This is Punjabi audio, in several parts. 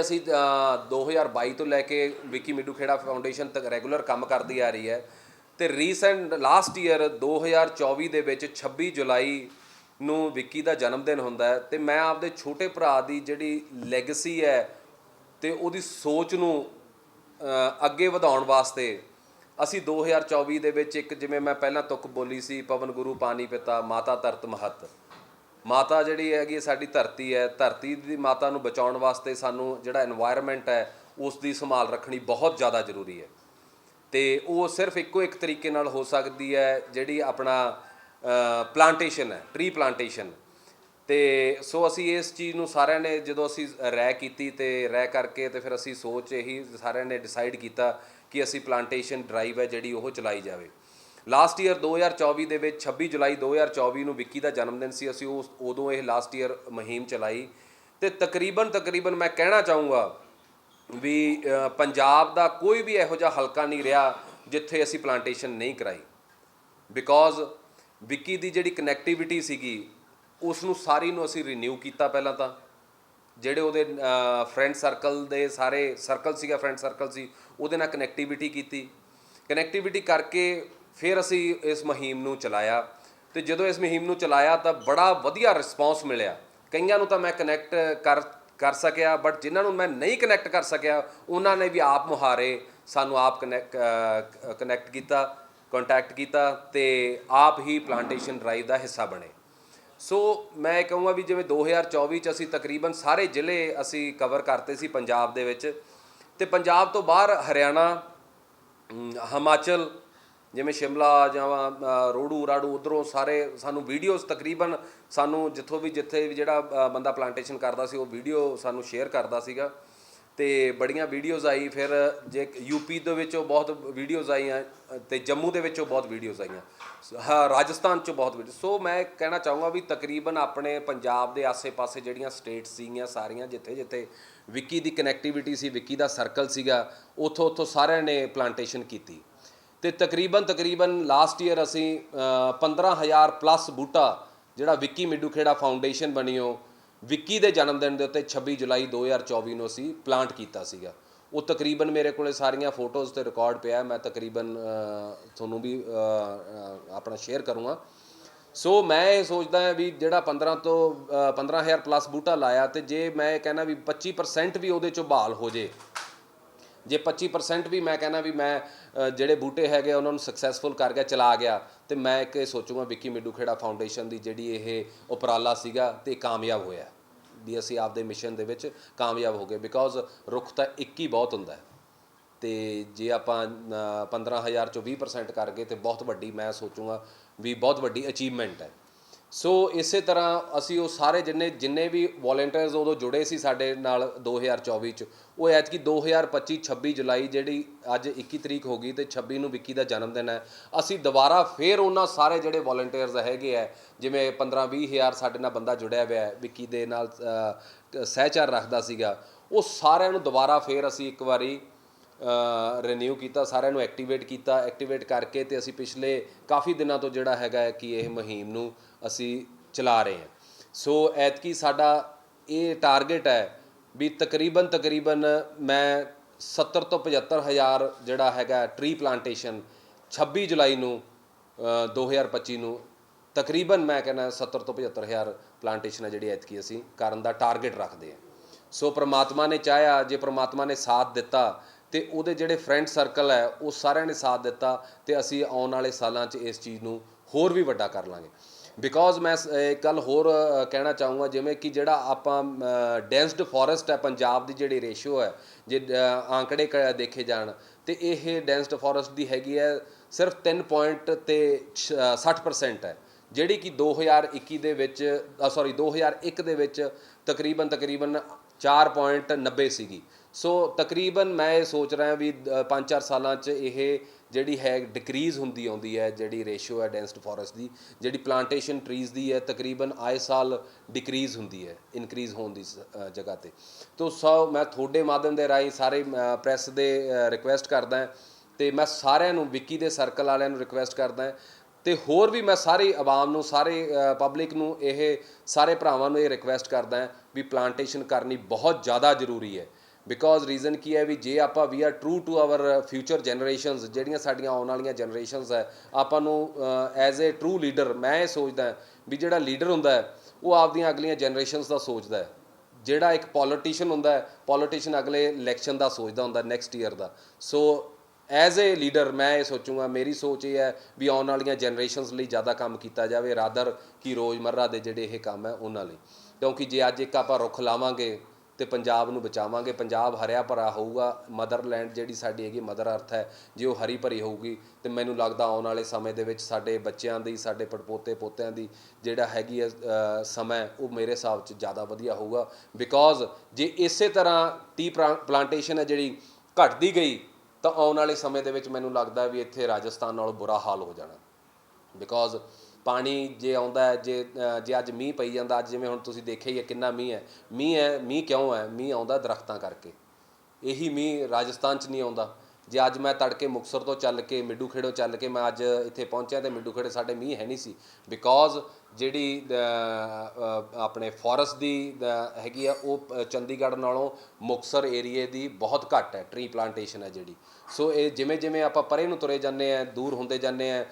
ਅਸੀਂ ਅ, 2022 ਤੋਂ ਲੈ ਕੇ ਵਿੱਕੀ ਮਿੱਡੂ ਖੇੜਾ ਫਾਊਂਡੇਸ਼ਨ ਤੱਕ ਰੈਗੂਲਰ ਕੰਮ ਕਰਦੀ ਆ ਰਹੀ ਹੈ। ਤੇ ਰੀਸੈਂਟ ਲਾਸਟ ਈਅਰ 2024 ਦੇ ਵਿੱਚ 26 ਜੁਲਾਈ ਨੂੰ ਵਿੱਕੀ ਦਾ ਜਨਮ ਦਿਨ ਹੁੰਦਾ ਹੈ। ਤੇ ਮੈਂ ਆਪਦੇ ਛੋਟੇ ਭਰਾ ਦੀ ਜਿਹੜੀ ਲੈਗੇਸੀ ਹੈ ਤੇ ਉਹਦੀ ਸੋਚ ਨੂੰ ਅੱਗੇ ਵਧਾਉਣ ਵਾਸਤੇ ਅਸੀਂ 2024 ਦੇ ਵਿੱਚ ਇੱਕ ਜਿਵੇਂ ਮੈਂ ਪਹਿਲਾਂ ਤੁਕ ਬੋਲੀ ਸੀ ਪਵਨ ਗੁਰੂ ਪਾਣੀ ਪਿਤਾ ਮਾਤਾ ਧਰਤ ਮਹੱਤ। ਮਾਤਾ ਜਿਹੜੀ ਹੈਗੀ ਸਾਡੀ ਧਰਤੀ ਹੈ, ਧਰਤੀ ਦੀ ਮਾਤਾ ਨੂੰ ਬਚਾਉਣ ਵਾਸਤੇ ਸਾਨੂੰ ਜਿਹੜਾ এনवायरमेंट ਹੈ, ਉਸ ਦੀ ਸੰਭਾਲ ਰੱਖਣੀ ਬਹੁਤ ਜ਼ਿਆਦਾ ਜ਼ਰੂਰੀ ਹੈ। ਤੇ ਉਹ ਸਿਰਫ ਇੱਕੋ ਇੱਕ ਤਰੀਕੇ ਨਾਲ ਹੋ ਸਕਦੀ ਹੈ, ਜਿਹੜੀ ਆਪਣਾ ਪਲਾਂਟੇਸ਼ਨ ਹੈ ਟਰੀ ਪਲਾਂਟੇਸ਼ਨ ਤੇ ਸੋ ਅਸੀਂ ਇਸ ਚੀਜ਼ ਨੂੰ ਸਾਰਿਆਂ ਨੇ ਜਦੋਂ ਅਸੀਂ ਰਹਿ ਕੀਤੀ ਤੇ ਰਹਿ ਕਰਕੇ ਤੇ ਫਿਰ ਅਸੀਂ ਸੋਚ ਇਹੀ ਸਾਰਿਆਂ ਨੇ ਡਿਸਾਈਡ ਕੀਤਾ ਕਿ ਅਸੀਂ ਪਲਾਂਟੇਸ਼ਨ ਡਰਾਈਵ ਹੈ ਜਿਹੜੀ ਉਹ ਚਲਾਈ ਜਾਵੇ। ਲਾਸਟ ਈਅਰ 2024 ਦੇ ਵਿੱਚ 26 ਜੁਲਾਈ 2024 ਨੂੰ ਵਿੱਕੀ ਦਾ ਜਨਮ ਦਿਨ ਸੀ, ਅਸੀਂ ਉਸ ਉਦੋਂ ਇਹ ਲਾਸਟ ਈਅਰ ਮੁਹਿੰਮ ਚਲਾਈ। ਤੇ ਤਕਰੀਬਨ ਤਕਰੀਬਨ ਮੈਂ ਕਹਿਣਾ ਚਾਹੂੰਗਾ ਵੀ ਪੰਜਾਬ ਦਾ ਕੋਈ ਵੀ ਇਹੋ ਜਿਹਾ ਹਲਕਾ ਨਹੀਂ ਰਿਹਾ ਜਿੱਥੇ ਅਸੀਂ ਪਲਾਂਟੇਸ਼ਨ ਨਹੀਂ ਕਰਾਈ। ਬਿਕੋਜ਼ ਵਿੱਕੀ ਦੀ ਜਿਹੜੀ ਕਨੈਕਟੀਵਿਟੀ ਸੀਗੀ, ਉਸ ਨੂੰ ਸਾਰੀ ਨੂੰ ਅਸੀਂ ਰੀਨਿਊ ਕੀਤਾ ਪਹਿਲਾਂ ਤਾਂ। ਜਿਹੜੇ ਉਹਦੇ ਫਰੈਂਡ ਸਰਕਲ ਦੇ ਸਾਰੇ ਸਰਕਲ ਸੀਗਾ ਫਰੈਂਡ ਸਰਕਲ ਸੀ, ਉਹਦੇ ਨਾਲ ਕਨੈਕਟੀਵਿਟੀ ਕੀਤੀ। ਕਨੈਕਟੀਵਿਟੀ ਕਰਕੇ ਫਿਰ ਅਸੀਂ ਇਸ ਮੁਹਿੰਮ ਨੂੰ ਚਲਾਇਆ ਤੇ ਜਦੋਂ ਇਸ ਮੁਹਿੰਮ ਨੂੰ ਚਲਾਇਆ ਤਾਂ ਬੜਾ ਵਧੀਆ ਰਿਸਪੌਂਸ ਮਿਲਿਆ। ਕਈਆਂ ਨੂੰ ਤਾਂ ਮੈਂ ਕਨੈਕਟ ਕਰ ਕਰ ਸਕਿਆ ਬਟ ਜਿਨ੍ਹਾਂ ਨੂੰ ਮੈਂ ਨਹੀਂ ਕਨੈਕਟ ਕਰ ਸਕਿਆ, ਉਹਨਾਂ ਨੇ ਵੀ ਆਪ ਮੁਹਾਰੇ ਸਾਨੂੰ ਆਪ ਕਨੈਕਟ ਕਨੈਕਟ ਕੀਤਾ ਕੰਟੈਕਟ ਕੀਤਾ ਤੇ ਆਪ ਹੀ ਪਲਾਂਟੇਸ਼ਨ ਡਰਾਈਵ ਦਾ ਹਿੱਸਾ ਬਣੇ। ਸੋ ਮੈਂ ਇਹ ਕਹੂੰਗਾ ਵੀ ਜਿਵੇਂ 2024 ਚ ਅਸੀਂ ਤਕਰੀਬਨ ਸਾਰੇ ਜ਼ਿਲ੍ਹੇ ਅਸੀਂ ਕਵਰ ਕਰਤੇ ਸੀ ਪੰਜਾਬ ਦੇ ਵਿੱਚ ਤੇ ਪੰਜਾਬ ਤੋਂ ਬਾਹਰ ਹਰਿਆਣਾ ਹਿਮਾਚਲ ਜਿਵੇਂ ਸ਼ਿਮਲਾ ਜਾਂ ਰੋੜੂ ਰਾੜੂ ਉਧਰੋਂ ਸਾਰੇ ਸਾਨੂੰ ਵੀਡੀਓਜ਼ ਤਕਰੀਬਨ ਸਾਨੂੰ ਜਿੱਥੋਂ ਵੀ ਜਿੱਥੇ ਵੀ ਜਿਹੜਾ ਬੰਦਾ ਪਲਾਂਟੇਸ਼ਨ ਕਰਦਾ ਸੀ ਉਹ ਵੀਡੀਓ ਸਾਨੂੰ ਸ਼ੇਅਰ ਕਰਦਾ ਸੀਗਾ। ਤੇ ਬੜੀਆਂ ਵੀਡੀਓਜ਼ ਆਈ ਫਿਰ ਜੇ ਯੂਪੀ ਦੇ ਵਿੱਚੋਂ ਬਹੁਤ ਵੀਡੀਓਜ਼ ਆਈਆਂ ਅ, ਤੇ ਜੰਮੂ ਦੇ ਵਿੱਚੋਂ ਬਹੁਤ ਵੀਡੀਓਜ਼ ਆਈਆਂ। ਸ- ਰਾਜਸਥਾਨ ਚੋਂ ਬਹੁਤ ਵੀਡੀਓ ਸੋ ਮੈਂ ਕਹਿਣਾ ਚਾਹੂੰਗਾ ਵੀ ਤਕਰੀਬਨ ਆਪਣੇ ਪੰਜਾਬ ਦੇ ਆਸੇ-ਪਾਸੇ ਜਿਹੜੀਆਂ ਸਟੇਟਸ ਸੀਗੀਆਂ ਸਾਰੀਆਂ ਜਿੱਥੇ-ਜਿੱਥੇ ਵਿੱਕੀ ਦੀ ਕਨੈਕਟੀਵਿਟੀ ਸੀ ਵਿੱਕੀ ਦਾ ਸਰਕਲ ਸੀਗਾ ਉੱਥੋਂ ਉੱਥੋਂ ਸਾਰਿਆਂ ਨੇ ਪਲਾਂਟੇਸ਼ਨ ਕੀਤੀ। ਤੇ ਤਕਰੀਬਨ ਤਕਰੀਬਨ ਲਾਸਟ ਈਅਰ ਅਸੀਂ ਅ, 15000 ਪਲੱਸ ਬੂਟਾ ਜਿਹੜਾ ਵਿੱਕੀ ਮਿੱਡੂ ਖੇੜਾ ਫਾਊਂਡੇਸ਼ਨ ਬਣੀਓ ਵਿੱਕੀ ਦੇ ਜਨਮ ਦਿਨ ਦੇ ਉੱਤੇ 26 ਜੁਲਾਈ 2024 ਨੂੰ ਅਸੀਂ ਪਲਾਂਟ ਕੀਤਾ ਸੀਗਾ। ਉਹ ਤਕਰੀਬਨ ਮੇਰੇ ਕੋਲੇ ਸਾਰੀਆਂ ਫੋਟੋਜ਼ ਤੇ ਰਿਕਾਰਡ ਪਿਆ ਮੈਂ ਤਕਰੀਬਨ ਤੁਹਾਨੂੰ ਵੀ ਆਪਣਾ ਸ਼ੇਅਰ ਕਰੂੰਗਾ। ਸੋ ਮੈਂ ਇਹ ਸੋਚਦਾ ਹਾਂ ਵੀ ਜਿਹੜਾ 15 ਤੋਂ ਅ, 15000 ਪਲੱਸ ਬੂਟਾ ਲਾਇਆ ਤੇ ਜੇ ਮੈਂ ਇਹ ਕਹਿੰਦਾ ਵੀ 25% ਵੀ ਉਹਦੇ ਚੋਂ ਬਹਾਲ ਹੋ ਜੇ ਜੇ 25% ਵੀ ਮੈਂ ਕਹਿੰਦਾ ਵੀ ਮੈਂ ਜਿਹੜੇ ਬੂਟੇ ਹੈਗੇ ਉਹਨਾਂ ਨੂੰ ਸਕਸੈਸਫੁਲ ਕਰ ਗਿਆ ਚਲਾ ਗਿਆ ਤੇ ਮੈਂ ਇੱਕ ਇਹ ਸੋਚੂਗਾ ਵਿੱਕੀ ਮਿੱਡੂ ਖੇੜਾ ਫਾਊਂਡੇਸ਼ਨ ਦੀ ਜਿਹੜੀ ਇਹ ਉਪਰਾਲਾ ਸੀਗਾ ਤੇ ਕਾਮਯਾਬ ਹੋਇਆ। ਵੀ ਅਸੀਂ ਆਪਦੇ ਮਿਸ਼ਨ ਦੇ ਵਿੱਚ ਕਾਮਯਾਬ ਹੋ ਗਏ ਬਿਕੋਜ਼ ਰੁੱਖ ਤਾਂ ਇੱਕ ਹੀ ਬਹੁਤ ਹੁੰਦਾ ਹੈ। ਤੇ ਜੇ ਆਪਾਂ ਅ, 15000 ਚੋਂ 20% ਕਰ ਗਏ ਤੇ ਬਹੁਤ ਵੱਡੀ ਮੈਂ ਸੋਚੂਗਾ ਵੀ ਬਹੁਤ ਵੱਡੀ ਅਚੀਵਮੈਂਟ ਹੈ। ਸੋ ਇਸੇ ਤਰ੍ਹਾਂ ਅਸੀਂ ਉਹ ਸਾਰੇ ਜਿੰਨੇ ਜਿੰਨੇ ਵੀ ਵੋਲੰਟੀਅਰਸ ਉਦੋਂ ਜੁੜੇ ਸੀ ਸਾਡੇ ਨਾਲ 2024 ਚ, ਉਹ ਐਤਕੀ 2025 26 ਜੁਲਾਈ ਜਿਹੜੀ ਅੱਜ 21 ਤਰੀਕ ਹੋ ਗਈ ਤੇ 26 ਨੂੰ ਵਿੱਕੀ ਦਾ ਜਨਮ ਦਿਨ ਹੈ। ਅਸੀਂ ਦੁਬਾਰਾ ਫੇਰ ਉਹਨਾਂ ਸਾਰੇ ਜਿਹੜੇ ਵੋਲੰਟੀਅਰਸ ਹੈਗੇ ਆ ਜਿਵੇਂ 15 20 ਹਜ਼ਾਰ ਸਾਡੇ ਨਾਲ ਬੰਦਾ ਜੁੜਿਆ ਹੋਇਆ ਹੈ, ਵਿੱਕੀ ਦੇ ਨਾਲ ਸਹਿਚਾਰ ਰੱਖਦਾ ਸੀਗਾ, ਉਹ ਸਾਰਿਆਂ ਨੂੰ ਦੁਬਾਰਾ ਫੇਰ ਅਸੀਂ ਇੱਕ ਵਾਰੀ ਰੀਨਿਊ ਕੀਤਾ ਸਾਰਿਆਂ ਨੂੰ ਐਕਟੀਵੇਟ ਕੀਤਾ ਐਕਟੀਵੇਟ ਕਰਕੇ ਤੇ ਅਸੀਂ ਪਿਛਲੇ ਕਾਫੀ ਦਿਨਾਂ ਤੋਂ ਜਿਹੜਾ ਹੈਗਾ ਕਿ ਇਹ ਮੁਹਿੰਮ ਨੂੰ ਅਸੀਂ ਚਲਾ ਰਹੇ ਹਾਂ। ਸੋ ਐਤਕੀ ਸਾਡਾ ਇਹ ਟਾਰਗੇਟ ਹੈ ਵੀ ਤਕਰੀਬਨ ਤਕਰੀਬਨ ਮੈਂ 70 ਤੋਂ 75 ਹਜ਼ਾਰ ਜਿਹੜਾ ਹੈਗਾ ਟ੍ਰੀ ਪਲਾਂਟੇਸ਼ਨ 26 ਜੁਲਾਈ ਨੂੰ ਅ, 2025 ਨੂੰ ਤਕਰੀਬਨ ਮੈਂ ਕਹਿੰਦਾ 70 ਤੋਂ 75 ਹਜ਼ਾਰ ਪਲਾਂਟੇਸ਼ਨ ਹੈ ਜਿਹੜੀ ਐਤਕੀ ਅਸੀਂ ਕਰਨ ਦਾ ਟਾਰਗੇਟ ਰੱਖਦੇ ਹਾਂ। ਸੋ ਪ੍ਰਮਾਤਮਾ ਨੇ ਚਾਹਿਆ ਜੇ ਪ੍ਰਮਾਤਮਾ ਨੇ ਸਾਥ ਦਿੱਤਾ ਤੇ ਉਹਦੇ ਜਿਹੜੇ ਫਰੈਂਡ ਸਰਕਲ ਹੈ ਉਹ ਸਾਰਿਆਂ ਨੇ ਸਾਥ ਦਿੱਤਾ ਤੇ ਅਸੀਂ ਆਉਣ ਵਾਲੇ ਸਾਲਾਂ 'ਚ ਇਸ ਚੀਜ਼ ਨੂੰ ਹੋਰ ਵੀ ਵੱਡਾ ਕਰ ਲਾਂਗੇ। ਬਿਕੋਜ਼ ਮੈਂ ਸ- ਇੱਕ ਗੱਲ ਹੋਰ ਕਹਿਣਾ ਚਾਹੂੰਗਾ ਜਿਵੇਂ ਕਿ ਜਿਹੜਾ ਆਪਾਂ ਡੈਂਸਡ ਫੋਰੈਸਟ ਹੈ ਪੰਜਾਬ ਦੀ ਜਿਹੜੀ ਰੇਸ਼ੋ ਹੈ ਜੇ ਅ, ਆંકੜੇ ਕ- ਦੇਖੇ ਜਾਣ ਤੇ ਇਹ ਡੈਂਸਡ ਫੋਰੈਸਟ ਦੀ ਹੈਗੀ ਹੈ ਸਿਰਫ 3 ਪੁਆਇੰਟ ਤੇ ਛ- ਅ, 60% ਹੈ ਜਿਹੜੀ ਕਿ 2021 ਦੇ ਵਿੱਚ ਸੌਰੀ 2001 ਦੇ ਵਿੱਚ ਤਕਰੀਬਨ ਤਕਰੀਬਨ 4.90 ਸੀਗੀ। ਸੋ ਤਕਰੀਬਨ ਮੈਂ ਇਹ ਸੋਚ ਰਿਹਾ ਵੀ 5-4 ਸਾਲਾਂ 'ਚ ਇਹ ਜਿਹੜੀ ਹੈ ਡਿਕਰੀਜ਼ ਹੁੰਦੀ ਆਉਂਦੀ ਹੈ, ਜਿਹੜੀ ਰੇਸ਼ੋ ਹੈ ਡੈਂਸਡ ਫੋਰੈਸਟ ਦੀ, ਜਿਹੜੀ ਪਲਾਂਟੇਸ਼ਨ ਟਰੀਜ਼ ਦੀ ਹੈ, ਤਕਰੀਬਨ ਆਏ ਸਾਲ ਡਿਕਰੀਜ਼ ਹੁੰਦੀ ਹੈ ਇਨਕਰੀਜ਼ ਹੋਣ ਦੀ ਸ- ਜਗ੍ਹਾ ਤੇ। ਤੋ, ਸੋ ਮੈਂ ਤੁਹਾਡੇ ਮਾਧਿਅਮ ਦੇ ਰਾਹੀਂ ਸਾਰੇ ਪ੍ਰੈਸ ਦੇ ਰਿਕੁਐਸਟ ਕਰਦਾ ਹਾਂ ਤੇ ਮੈਂ ਸਾਰਿਆਂ ਨੂੰ, ਵਿੱਕੀ ਦੇ ਸਰਕਲ ਵਾਲਿਆਂ ਨੂੰ ਰਿਕੁਐਸਟ ਕਰਦਾ ਹਾਂ ਤੇ ਹੋਰ ਵੀ ਮੈਂ ਸਾਰੇ ਆਵਾਮ ਨੂੰ, ਸਾਰੇ ਪਬਲਿਕ ਨੂੰ ਇਹ ਸਾਰੇ ਭਰਾਵਾਂ ਨੂੰ ਇਹ ਰਿਕੁਐਸਟ ਕਰਦਾ ਵੀ ਪਲਾਂਟੇਸ਼ਨ ਕਰਨੀ ਬਹੁਤ ਜ਼ਿਆਦਾ ਜ਼ਰੂਰੀ ਹੈ। ਬਿਕੋਜ਼ ਰੀਜ਼ਨ ਕੀ ਹੈ ਵੀ ਜੇ ਆਪਾਂ we are true to our future generations ਜਿਹੜੀਆਂ ਸਾਡੀਆਂ ਆਉਣ ਵਾਲੀਆਂ ਜਨਰੇਸ਼ਨਸ ਹੈ, ਆਪਾਂ ਨੂੰ ਐਜ਼ ਅ ਟਰੂ ਲੀਡਰ ਮੈਂ ਇਹ ਸੋਚਦਾ ਵੀ ਜਿਹੜਾ ਲੀਡਰ ਹੁੰਦਾ ਹੈ, ਉਹ ਆਪਦੀਆਂ ਅਗਲੀਆਂ ਜਨਰੇਸ਼ਨਸ ਦਾ ਸੋਚਦਾ ਹੈ। ਜਿਹੜਾ ਇੱਕ ਪੋਲੀਟੀਸ਼ੀਅਨ ਹੁੰਦਾ ਹੈ ਪੋਲੀਟੀਸ਼ੀਅਨ ਅਗਲੇ ਇਲੈਕਸ਼ਨ ਦਾ ਸੋਚਦਾ ਹੁੰਦਾ ਨੈਕਸਟ ਈਅਰ ਦਾ। ਸੋ ਐਜ਼ ਅ ਲੀਡਰ ਮੈਂ ਇਹ ਸੋਚੂੰਗਾ, ਮੇਰੀ ਸੋਚ ਇਹ ਹੈ ਵੀ ਆਉਣ ਵਾਲੀਆਂ ਜਨਰੇਸ਼ਨਸ ਲਈ ਜ਼ਿਆਦਾ ਕੰਮ ਕੀਤਾ ਜਾਵੇ ਰਾਦਰ ਕਿ ਰੋਜ਼ਮਰਰਾ ਦੇ ਜਿਹੜੇ ਇਹ ਕੰਮ ਹੈ, ਉਹਨਾਂ ਲਈ। ਕਿਉਂਕਿ ਜੇ ਅੱਜ ਇੱਕ ਆਪਾਂ ਰੁੱਖ ਲਾਵਾਂਗੇ ਅਤੇ ਪੰਜਾਬ ਨੂੰ ਬਚਾਵਾਂਗੇ। ਪੰਜਾਬ ਹਰਿਆ ਭਰਾ ਹੋਊਗਾ। ਮਦਰਲੈਂਡ ਜਿਹੜੀ ਸਾਡੀ ਹੈਗੀ, ਮਦਰ ਅਰਥ ਹੈ, ਜੇ ਉਹ ਹਰੀ ਭਰੀ ਹੋਊਗੀ ਅਤੇ ਮੈਨੂੰ ਲੱਗਦਾ ਆਉਣ ਵਾਲੇ ਸਮੇਂ ਦੇ ਵਿੱਚ ਸਾਡੇ ਬੱਚਿਆਂ ਦੀ, ਸਾਡੇ ਪੜਪੋਤੇ ਪੋਤਿਆਂ ਦੀ ਜਿਹੜਾ ਹੈਗੀ ਹੈ ਸਮਾਂ ਉਹ ਮੇਰੇ ਹਿਸਾਬ 'ਚ ਜ਼ਿਆਦਾ ਵਧੀਆ ਹੋਊਗਾ। ਬਿਕੋਜ਼ ਜੇ ਇਸੇ ਤਰ੍ਹਾਂ ਟੀ ਪਲਾਂਟੇਸ਼ਨ ਹੈ ਜਿਹੜੀ ਘਟਦੀ ਗਈ, ਤਾਂ ਆਉਣ ਵਾਲੇ ਸਮੇਂ ਦੇ ਵਿੱਚ ਮੈਨੂੰ ਲੱਗਦਾ ਵੀ ਇੱਥੇ ਰਾਜਸਥਾਨ ਨਾਲੋਂ ਬੁਰਾ ਹਾਲ ਹੋ ਜਾਣਾ। ਬਿਕੋਜ਼ ਪਾਣੀ ਜੇ ਆਉਂਦਾ ਹੈ, ਜੇ ਜੇ ਅੱਜ ਮੀਂਹ ਪਈ ਜਾਂਦਾ, ਅੱਜ ਜਿਵੇਂ ਹੁਣ ਤੁਸੀਂ ਦੇਖਿਆ ਹੀ ਹੈ ਕਿੰਨਾ ਮੀਂਹ ਹੈ। ਮੀਂਹ ਹੈ, ਮੀਂਹ ਕਿਉਂ ਹੈ? ਮੀਂਹ ਆਉਂਦਾ ਦਰਖਤਾਂ ਕਰਕੇ। ਇਹੀ ਮੀਂਹ ਰਾਜਸਥਾਨ 'ਚ ਨਹੀਂ ਆਉਂਦਾ। ਜੇ ਅੱਜ ਮੈਂ ਤੜਕੇ ਮੁਕਸਰ ਤੋਂ ਚੱਲ ਕੇ, ਮਿੱਡੂ ਖੇੜੋਂ ਚੱਲ ਕੇ ਮੈਂ ਅੱਜ ਇੱਥੇ ਪਹੁੰਚਿਆ ਤੇ ਮਿੱਡੂ ਖੇੜੇ ਸਾਡੇ ਮੀਂਹ ਹੈ ਨਹੀਂ ਸੀ। ਬਿਕੋਜ਼ ਜਿਹੜੀ ਆਪਣੇ ਫੋਰੈਸਟ ਦੀ ਹੈਗੀ ਆ, ਉਹ ਚੰਡੀਗੜ੍ਹ ਨਾਲੋਂ ਮੁਕਸਰ ਏਰੀਏ ਦੀ ਬਹੁਤ ਘੱਟ ਹੈ ਟਰੀ ਪਲਾਂਟੇਸ਼ਨ ਹੈ ਜਿਹੜੀ। ਸੋ ਇਹ ਜਿਵੇਂ ਜਿਵੇਂ ਆਪਾਂ ਪਰੇ ਨੂੰ ਤੁਰੇ ਜਾਂਦੇ ਆ, ਦੂਰ ਹੁੰਦੇ ਜਾਂਦੇ ਆ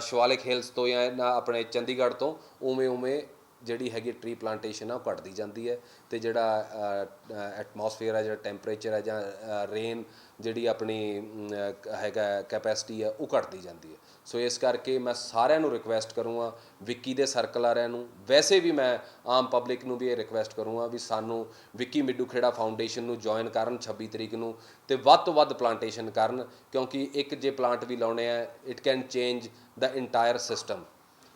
ਸ਼ਿਵਾਲਿਕ ਹਿਲਸ ਤੋਂ ਜਾਂ ਆਪਣੇ ਚੰਡੀਗੜ੍ਹ ਤੋਂ, ਉਵੇਂ ਉਵੇਂ ਜਿਹੜੀ ਹੈਗੀ ਟਰੀ ਪਲਾਂਟੇਸ਼ਨ ਆ, ਉਹ ਘਟਦੀ ਜਾਂਦੀ ਹੈ ਅਤੇ ਜਿਹੜਾ ਐਟਮੋਸਫੇਅਰ ਹੈ ਜਿਹੜਾ ਟੈਂਪਰੇਚਰ ਹੈ ਜਾਂ ਰੇਨ ਜਿਹੜੀ ਆਪਣੀ ਹੈਗਾ ਕੈਪੈਸਿਟੀ ਹੈ ਉਹ ਘਟਦੀ ਜਾਂਦੀ ਹੈ। ਸੋ ਇਸ ਕਰਕੇ ਮੈਂ ਸਾਰਿਆਂ ਨੂੰ ਰਿਕੁਐਸਟ ਕਰੂੰਗਾ ਵਿੱਕੀ ਦੇ ਸਰਕਲ ਵਾਲਿਆਂ ਨੂੰ, ਵੈਸੇ ਵੀ ਮੈਂ ਆਮ ਪਬਲਿਕ ਨੂੰ ਵੀ ਇਹ ਰਿਕੁਐਸਟ ਕਰੂੰਗਾ ਵੀ ਸਾਨੂੰ ਵਿੱਕੀ ਮਿੱਡੂ ਖੇੜਾ ਫਾਊਂਡੇਸ਼ਨ ਨੂੰ ਜੁਆਇਨ ਕਰਨ 26 ਤਰੀਕ ਨੂੰ ਤੇ ਵੱਧ ਤੋਂ ਵੱਧ ਪਲਾਂਟੇਸ਼ਨ ਕਰਨ, ਕਿਉਂਕਿ ਇੱਕ ਜੇ ਪਲਾਂਟ ਵੀ ਲਾਉਣੇ ਆ it can change the entire system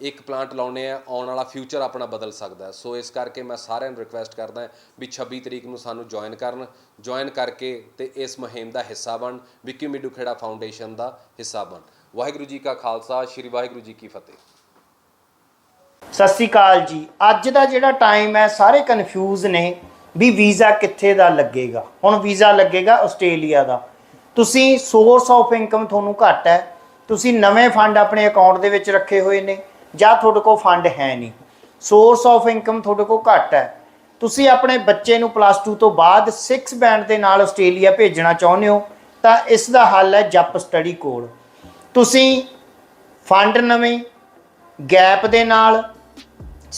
ਇੱਕ ਪਲਾਂਟ ਲਾਉਣੇ ਆ, ਆਉਣ ਵਾਲਾ ਫਿਊਚਰ ਆਪਣਾ ਬਦਲ ਸਕਦਾ ਸੋ ਇਸ ਕਰਕੇ ਮੈਂ ਸਾਰਿਆਂ ਨੂੰ ਰਿਕਵੈਸਟ ਕਰਦਾ ਵੀ 26 ਤਰੀਕ ਨੂੰ ਸਾਨੂੰ ਜੁਆਇਨ ਕਰਨ। ਜੁਆਇਨ ਕਰਕੇ ਤੇ ਇਸ ਮੁਹਿੰਮ ਦਾ ਹਿੱਸਾ ਬਣ, ਵਿੱਕੀ ਮਿੱਡੂ ਖੇੜਾ ਫਾਊਂਡੇਸ਼ਨ ਦਾ ਹਿੱਸਾ ਬਣ। ਵਾਹਿਗੁਰੂ ਜੀ ਕਾ ਖਾਲਸਾ, ਸ੍ਰੀ ਵਾਹਿਗੁਰੂ ਜੀ ਕੀ ਫਤਿਹ। ਸਤਿ ਸ੍ਰੀ ਅਕਾਲ ਜੀ। ਅੱਜ ਦਾ ਜਿਹੜਾ ਟਾਈਮ ਹੈ, ਸਾਰੇ ਕਨਫਿਊਜ਼ ਨੇ ਵੀ ਵੀਜ਼ਾ ਕਿੱਥੇ ਦਾ ਲੱਗੇਗਾ। ਹੁਣ ਵੀਜ਼ਾ ਲੱਗੇਗਾ ਆਸਟ੍ਰੇਲੀਆ ਦਾ। ਤੁਸੀਂ ਸੋਰਸ ਆਫ ਇਨਕਮ ਤੁਹਾਨੂੰ ਘੱਟ ਹੈ। ਤੁਸੀਂ ਨਵੇਂ ਫੰਡ ਆਪਣੇ ਅਕਾਊਂਟ ਦੇ ਵਿੱਚ ਰੱਖੇ ਹੋਏ ਨੇ। ਜਾਂ ਤੁਹਾਡੇ ਕੋਲ ਫੰਡ ਹੈ ਨਹੀਂ। ਸੋਰਸ ਆਫ ਇਨਕਮ ਤੁਹਾਡੇ ਕੋਲ ਘੱਟ ਹੈ। ਤੁਸੀਂ ਆਪਣੇ ਬੱਚੇ ਨੂੰ ਪਲੱਸ 2 ਤੋਂ ਬਾਅਦ 6 ਬੈਂਡ ਦੇ ਨਾਲ ਆਸਟ੍ਰੇਲੀਆ ਭੇਜਣਾ ਚਾਹੁੰਦੇ ਹੋ, ਤਾਂ ਇਸ ਦਾ ਹੱਲ ਹੈ ਜੱਪ ਸਟੱਡੀ ਕੋਡ ਤੁਸੀਂ ਫੰਡ ਨਵੇਂ ਗੈਪ ਦੇ ਨਾਲ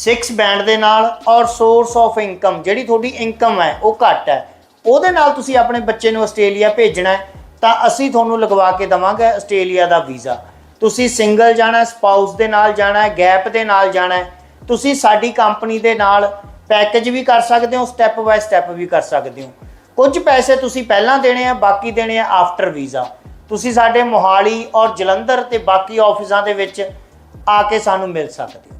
6 ਬੈਂਡ ਦੇ ਨਾਲ ਔਰ ਸੋਰਸ ਆਫ ਇਨਕਮ ਜਿਹੜੀ ਤੁਹਾਡੀ ਇਨਕਮ ਹੈ, ਉਹ ਘੱਟ ਹੈ। ਉਹਦੇ ਨਾਲ ਤੁਸੀਂ ਆਪਣੇ ਬੱਚੇ ਨੂੰ ਆਸਟ੍ਰੇਲੀਆ ਭੇਜਣਾ ਹੈ, ਤਾਂ ਅਸੀਂ ਤੁਹਾਨੂੰ ਲਗਵਾ ਕੇ ਦਵਾਂਗੇ ਆਸਟ੍ਰੇਲੀਆ ਦਾ ਵੀਜ਼ਾ। ਤੁਸੀਂ ਸਿੰਗਲ ਜਾਣਾ ਸਪਾਊਸ ਦੇ ਨਾਲ ਜਾਣਾ ਗੈਪ ਦੇ ਨਾਲ ਜਾਣਾ, ਤੁਸੀਂ ਸਾਡੀ ਕੰਪਨੀ ਦੇ ਨਾਲ ਪੈਕੇਜ ਵੀ ਕਰ ਸਕਦੇ ਹੋ ਸਟੈਪ ਬਾਏ ਸਟੈਪ ਵੀ ਕਰ ਸਕਦੇ ਹੋ। ਕੁਝ ਪੈਸੇ ਤੁਸੀਂ ਪਹਿਲਾਂ ਦੇਣੇ ਆ, ਬਾਕੀ ਦੇਣੇ ਆ ਆਫਟਰ ਵੀਜ਼ਾ ਤੁਸੀਂ ਸਾਡੇ ਮੋਹਾਲੀ ਔਰ ਜਲੰਧਰ ਤੇ ਬਾਕੀ ਆਫਿਸਾਂ ਦੇ ਵਿੱਚ ਆ ਕੇ ਸਾਨੂੰ ਮਿਲ ਸਕਦੇ ਹੋ।